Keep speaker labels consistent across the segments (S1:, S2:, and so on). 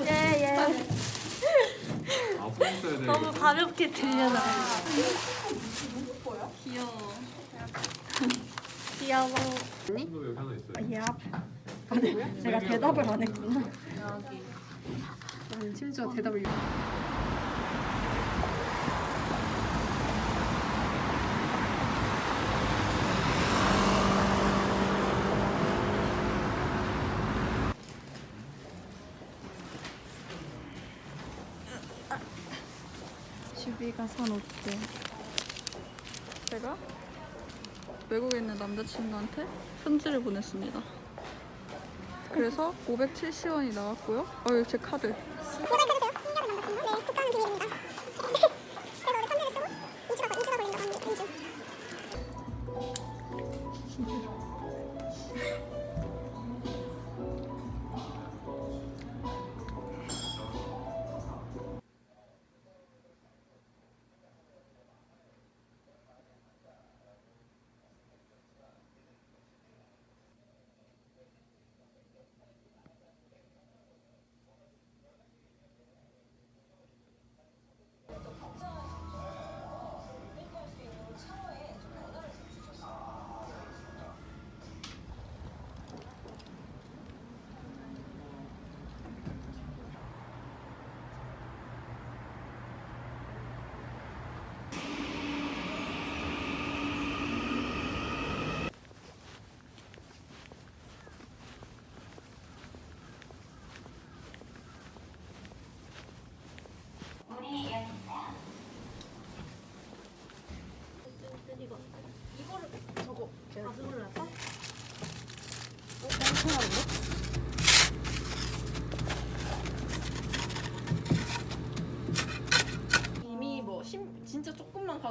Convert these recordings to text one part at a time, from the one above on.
S1: 예, 예.
S2: 아 포인트에 대해
S1: 너무 가볍게 들려나.
S3: 귀여워.
S1: 귀여워.
S2: 친구 여기 하나 있어요.
S1: 야. 제가 대답을 안 했구나.
S3: 나는 심지어 대답을 슈비가 산 옷들. 제가? 외국에 있는 남자친구한테 편지를 보냈습니다. 그래서 570원이 나왔고요. 어 여기 제 카드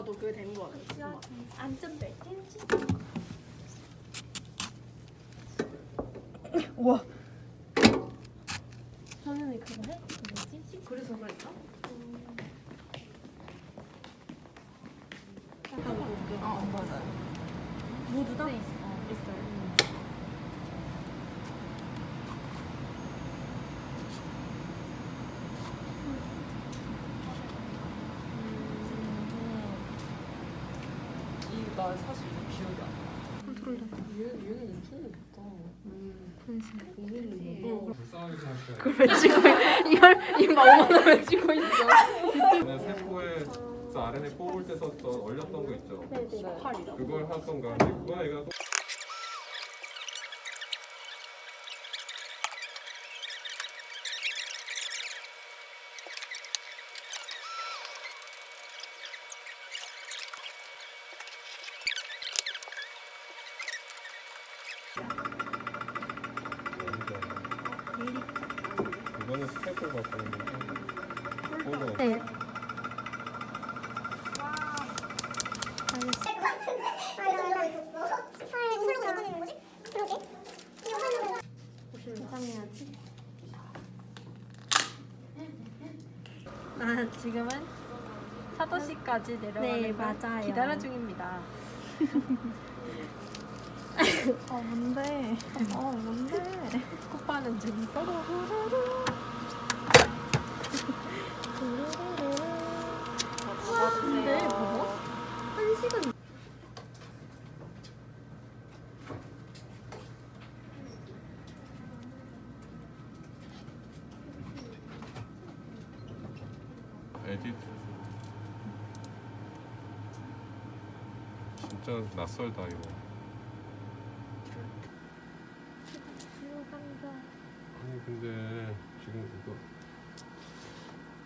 S4: 가도 그게 되는 거 같아.
S1: 안전벨트. 성현이 그거 해? 그 뭐지?
S4: 그래서 그랬다.
S1: 모두 다 있어. 있어요.
S4: 이 나 사실 기억이 안 나.
S3: 컨트롤
S4: 얘 얘는 유튜브 좋다.
S2: 불쌍하게 생각해.
S3: 그걸 왜 찍고 있- 이걸 이마 5만 원왜 찍고 있어
S2: 그냥 세포에 저 RNA 뽑을 때 썼던 얼렸던 거 있죠.
S1: 네네.
S4: 팔이다.
S2: 그걸 하던가. 근데 이거 또 이거는 스텝을 바꾸는 거고.
S1: 네. 긴장해야지. 아 지금은
S3: 사도시까지 내려가는
S1: 네,
S3: 걸
S1: 맞아요.
S3: 기다려 중입니다
S1: 어 뭔데? 어 뭔데? 근데 뭐한 시간
S2: 에디트. 진짜 낯설다 이거. 아니 근데 지금 이거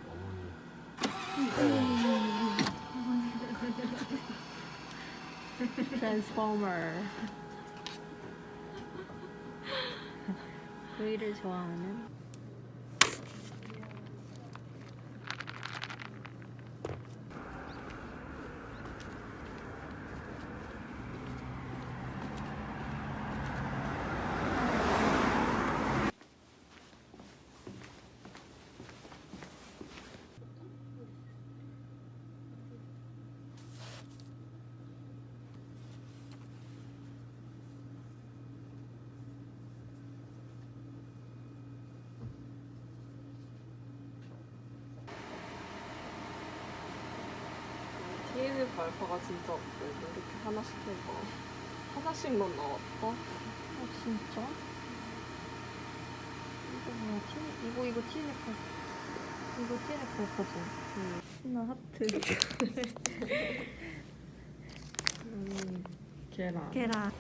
S2: 어머니.
S3: 트랜스포머 V를 좋아하는
S5: TNF 알파가 진짜 없고 이렇게 하나씩 해봐. 하나씩만 나왔다.
S3: 아 진짜? 이거 뭐야 티 이거 이거 TNF 이거 TNF 거지?
S5: 음.
S3: 나 하트
S5: 음, 계란.
S3: 계란